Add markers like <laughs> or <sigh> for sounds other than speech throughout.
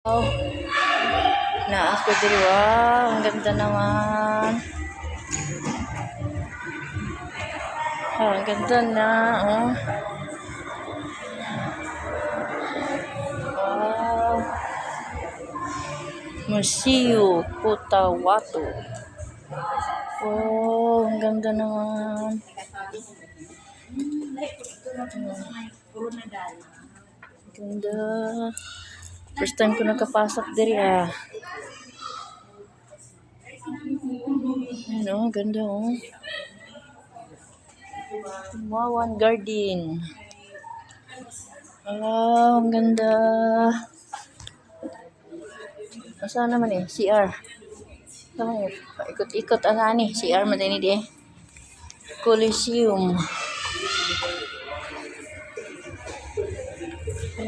Wow. Naas ko diri. Wow, ang ganda naman. Ah, ang ganda na. Oh. Wow. Museo Cotahuato. Oh, ang ganda naman. Ganda. First time ko nakapasok diri ah. Ano, ganda oh. Wawan Garden. Wow, ang ganda. Saan naman eh? CR. Saan eh? Paikot-ikot ang ani. CR man din eh. Coliseum.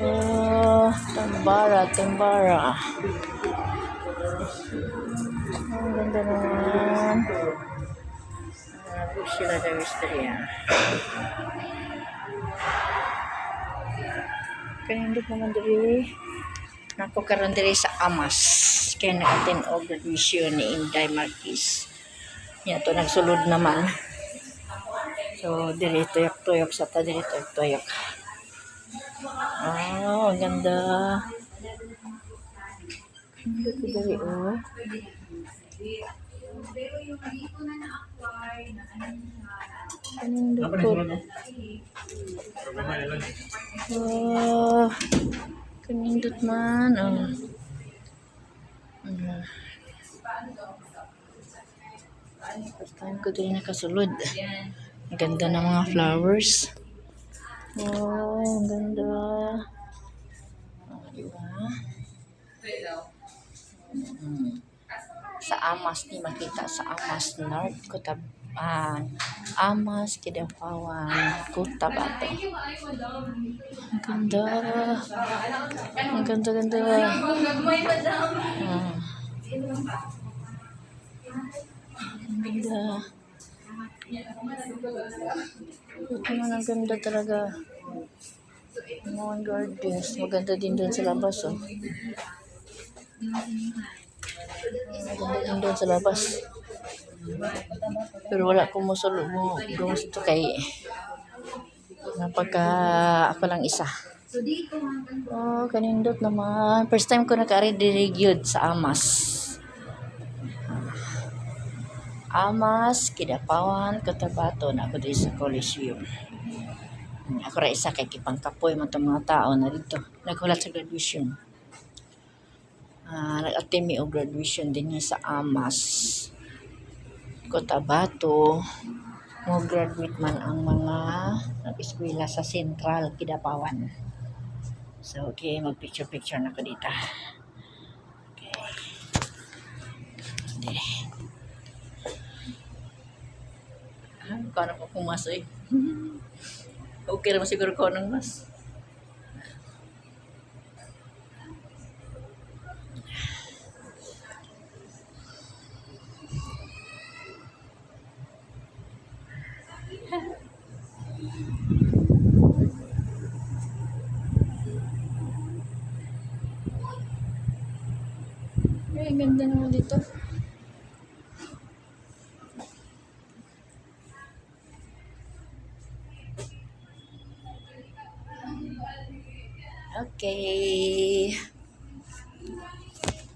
Oh, Tambara, Tambara. Ang ganda naman. Nabog sila sa Wisteria. Kanindot naman diri. Nako karon diri sa Amas. Kaya nag-attend og graduation ni Inday Marquez. Yan to nagsulod naman. So, diri tuyok-tuyok sa ta diri tuyok-tuyok. Oh, ang ganda. Ang ganda diri oh. Anong dukot? Oh, kanindot man. Oh. Ah. First time ko din nakasulod. Ang ganda ng mga flowers. Oh, ang ganda. Oh, di ba? Sa Amas ni makita sa Amas North Kutab ah, Amas Kidapawan Cotabato. Ang ganda. Ang ganda ganda. Ah. Ang ganda. Naman ang ganda talaga. Mga gardens. Maganda din doon sa labas, oh. Maganda din doon sa labas. Pero wala ko musulog mo gusto kay napagka ako lang isa. Oh, kanindot naman. First time ko naka-read gyud sa Amas. Amas, Kidapawan, Cotabato na ako sa Coliseum. Ako ra isa kay kipangkapoy man tong mga tao na dito. Naghulat sa graduation. Ah, nag-attend mi og graduation din sa Amas. Cotabato. Mo graduate man ang mga nag-eskwela sa Central Kidapawan. So, okay, mag-picture-picture na ko dito. Paano ko pumasok eh? <laughs> okay naman siguro ko ng mas. Ay, ganda naman dito. Okay.